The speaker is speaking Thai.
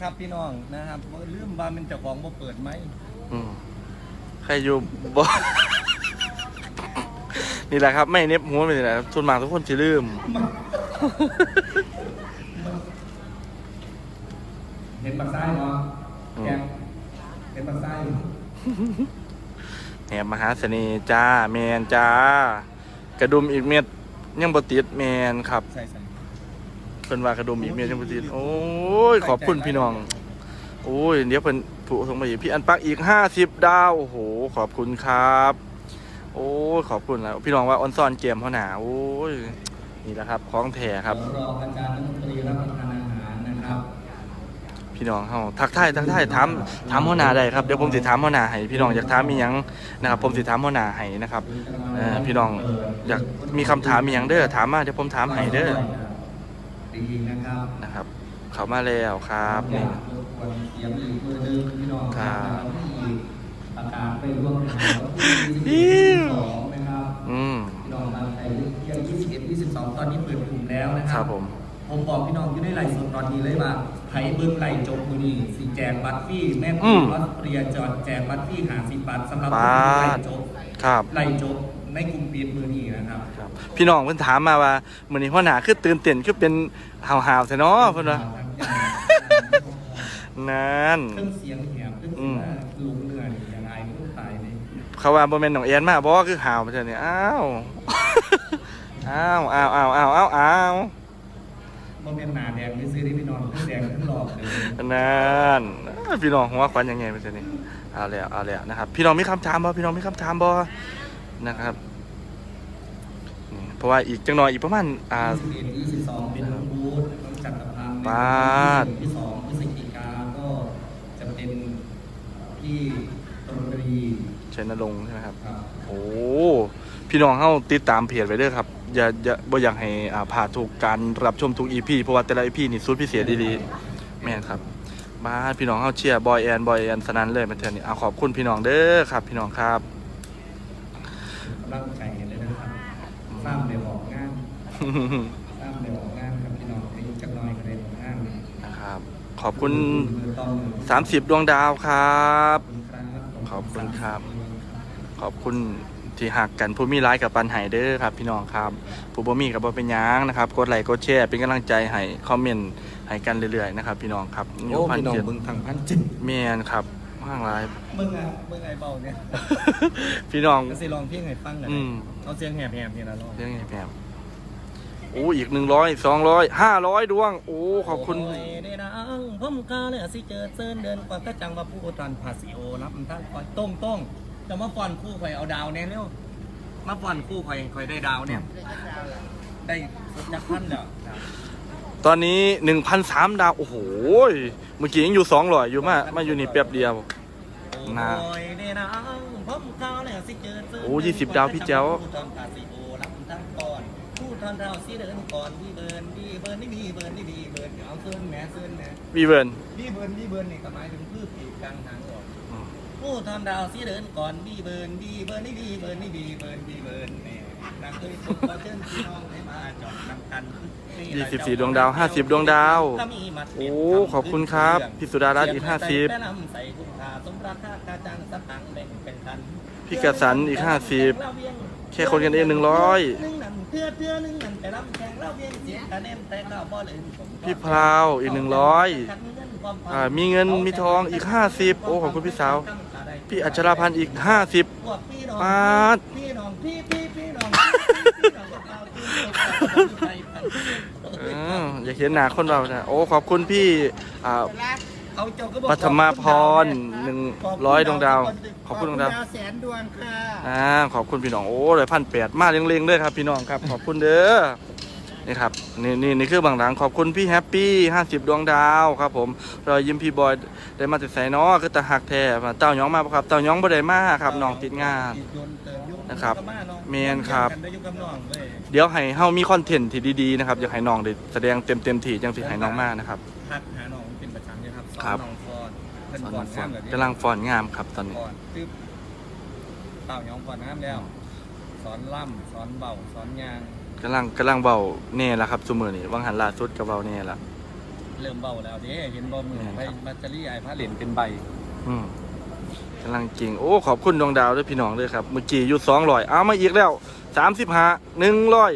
ครับพี่น้องนะครับบ่ลืมว่ามันเจ้าของบ่เปิดไหมอืมใครอยู่บ่ นี่แหละครับ ไม่เน็บหัวไปนี่แหละครับส่วนมากทุกคนจะลืม เห็นปากซ้ายเนาะอืมแกเห็นปากซ้ายอยู่แหบมหาเสน่ห์จ้าแมนจ้า กระดุมอีกเม็ดยังบ่ติดแมนครับ ใส่ใส่เพิ่นว่ากระดุมอีกเม็ดยังบ่ติดโอ้ยขอบคุณพี่น้อง โอ้ยเดี๋ยวเพิ่นผู้ส่งมาอีกพี่อันปักอีก50ดาวโอ้โหขอบคุณครับ โอ้ยขอบคุณแล้วพี่น้องว่าออนซอนเกมเขาหนาโอ้ยนี่แหละครับของแท้ครับเดี๋ยวรออาจารย์นักดนตรีรับประทานอาหารนะครับ พี่น้องเฮาทักทายทักทายถามถามหัวหน้าได้ครับเดี๋ยวผมสิถามหัวหน้าให้พี่น้องอยากถามมีหยังนะครับ ผมสิถามหัวหน้าให้นะครับเอ่อพี่น้องอยากมีคำถามมีหยังเด้อถามมาเดี๋ยวผมถามให้เด้อ ดีนะครับนะครับ เขามาแล้วครับนี่รบกวนเสียงอีกมือหนึงพี่น้องครับที่ประกาศไปร่วมงานวันที่22นะครับอืม พี่น้องบางไทยเที่ยง21 22 ตอนนี้เปิดกลุ่มแล้วนะคครัรับผม ผมบอกพี่น้องอยู่ในไลฟ์สดตอนนี้เลยว่าไผเบิ้งไลฟ์จบมือนี้สิแจกบัตรฟรีแม่อืพี่มออสเตรียจอดแจกบัตรฟรีหาสิบบาทสำหรับบคนที่ไลาทฟ์จบ ครับ ไลฟ์จบ ในกลุ่มปิดมือนี้นะครับครับพี่น้องเพิ่นถามมาว่ามื้อนี้หัวหน้าคือตื่นเต้นคือเป็นหาวๆซะเนาะเพิ่นว่านั่นเครื่องเสียงแหบเครื่องอืเสียมงลุงเหนื่อยยังไงไม่ต้องตายเลยเขาว่าบ่แม่นน้องแอนมาบ่คือหาวไปเท่านี้อ้าวอ้าวอ้าวอ้าวอ้าวอ้าวอ้าวมันเป็นหนาแดงไม่ซื้อได้พี่น้องทั้งแดงทั้งหลอกเลยนั่นพี่น้องหัวควันยังไงไปเท่านี้เอาแล้วเอาแล้วนะครับ พี่น้องมีคำถามบ่พี่น้องมีคำถามบ่ นะครับนี่เพราะว่าอีกจังหน่อยอีกประมาณอ่า21 22เป็นบูธต้องจัดกับทางปาดที่สองพฤศจิกาก็จะเป็นที่ตรรีเชนนรงค์ใช่ไหมครับ ครับโอ้พี่น้องเฮาติดตามเพจไว้เด้อครับ อย่าอย่าบ่อยากให้อ่าพลาดทุกการรับชมทุก EP เพราะว่าแต่ละ EP นี่สุดพิเศษดีๆแม่นครับบ้านพี่น้องเฮาเชียร์บอยแอนบอยแอนสนั้นเลยมาเทื่อนี้เอาขอบคุณพี่น้องเด้อครับ พี่น้องครับ ร่างใจเลยนะครับสร้างเดี๋ยวออกงานสร้างเดี๋ยวออกงานครับพี่น้องอายุจักหน้อยก็ได้ออกงานนะครับ ขอบคุณมือต้องมือ30 ดวงดาวครับขอบคุณครับ ขอบคุณครับ ขอบคุณที่หักกันผู้มีร้ายกับปันไห้เด้อครับ พี่น้องครับผู้บ่มีกับบ่เป็นหยังนะครับกดไลค์กดแชร์เป็นกำลังใจให้คอมเมนต์ให้กันเรื่อยๆนะครับ พี่น้องครับโอ้พี่น้องเจ็ดมึงทางพันจิตแม่นครับ ข้างหลาย มึงอะมึงไอ้เบาเนี่ยพี่น้อง ก็สิลองเพียงให้ฟังหน่อยอืม เอาเสียงแหบๆนี่ละลอง เรื่องไงแพมโอ้อีกหนึ่งร้อยสองร้อยห้าร้อยดวง โอ้ ขอบคุณ โยได้ดังผมกาเลยสิเจอเซินเดินกว่ากระจังว่าผู้ตันภาษีโอรับมันทั้งคอยต้งต้งจะมาฟอนคู่ข่อยเอาดาวเนี่ยเร็วมาฟอนคู่ข่อยข่อยได้ดาวเนี่ย ได้จักพันแล้ว ตอนนี้หนึ่งพันสามดาว โอ้โหเมื่อกี้ยังอยู่สองร้อยอยู่มามาอยู่นี่แป๊บเดียวน่าโอ้ยได้ดังผมกาเลยสิเจอเซินโอ้20ดาวพี่แจ๋วผู้ตันภาษีโอรับมันทั้งก่อนผู้ทันเราสิเดินก่อนพี่เบิร์นพี่เบิร์นนี่พี่เบิร์นนี่พี่เบิร์นเอาเซินแหมเซินแหมวีเวิร์นพี่เบิร์นพี่เบิร์นนี่ก็หมายถึงพืชปีกกลางทางออกอืมผู้ทำดาวสีเดินก่อนบีเบิร์นบีเบิร์นนี่บีเบิร์นนี่บีเบิร์นบีเบิร์นเนี่ ยี่สิบสี่ดวงดาวห้าสิบดวงดาว โอ้ ขอบคุณครับ พี่สุดารัตน์อีกห้าสิบแนะนำใส่คุณค่าสมราคากาจังสตังค์แบ่งเป็นกันพี่กสันอีกห้าสิบแค่คนกันเองหนึ่งร้อยหนึ่งนั่นเพื่อเพื่อหนึ่งนั่นแต่ลำแข่งเราเพียงเสียงคะแนนแต่เราบ่เลยพี่พราวอีกหนึ่งร้อยอ่ามีเงินมีทองอีกห้าสิบโอ้ขอบคุณพี่สาว พี่อัชราพันธ์อีกห้าสิบปาด องกับเราเอออยากเห็นหน้าคนเรานะโอ้ขอบคุณพี่อ่าเอาเจ้าก็บอกปัทมาพรหนึ่งร้อยดวงดาว ขอบคุณดวงดาวแสนดวงค่ะอ่าขอบคุณพี่น้องโอ้เลยพันแปดมาเร่งๆเลยครับ พี่น้องครับ ขอบคุณเด้อนี่ครับนี่นี่นี่คือบางหลังขอบคุณพี่แฮปปี้ห้าสิบดวงดาวครับผมรอยยิ้มพี่บอยได้มาติดใส่น้อคือตาหักแท้มาเต้าย้องมาบ่ครับเต้าย้องบ่ได้มาครับน้องติดงาน นะครับเมนครับได้ยุ่งกับน้องเว้ยเดี๋ยวให้เฮามีคอนเทนต์ที่ดีๆนะครับอยากให้น้องได้แสดงเต็มเต็มๆที่จังสิให้น้องมานะครับทักหาน้องเป็นประจำนะครับสอนครับ น้องฟอนเพิ่นสอนก่น้ออนงฟอนน้ำแบบนี้กำลังฟอนงามครับตอนนี้ก่อนตึ๊บเต่ายองก่อนน้ำแล้ว สอนล่ำสอนเบาสอนยาง กำลังกำลังเบาแน่ละครับซุมื้อนี้วังหันล่าสุดก็เบาแน่ละ เริ่มเบาแล้วเด้เห็นบ่มือแม่นไปครับบัตเตอรี่ไอ้ผ้าเหรียญเป็นใบ อืม กำลังจริง โอ้ ขอบคุณดวงดาวด้วยพี่น้องด้วยครับ เมื่อกี้อยู่สองร้อยเอามาอีกแล้วสามสิบห้าหนึ่งร้อย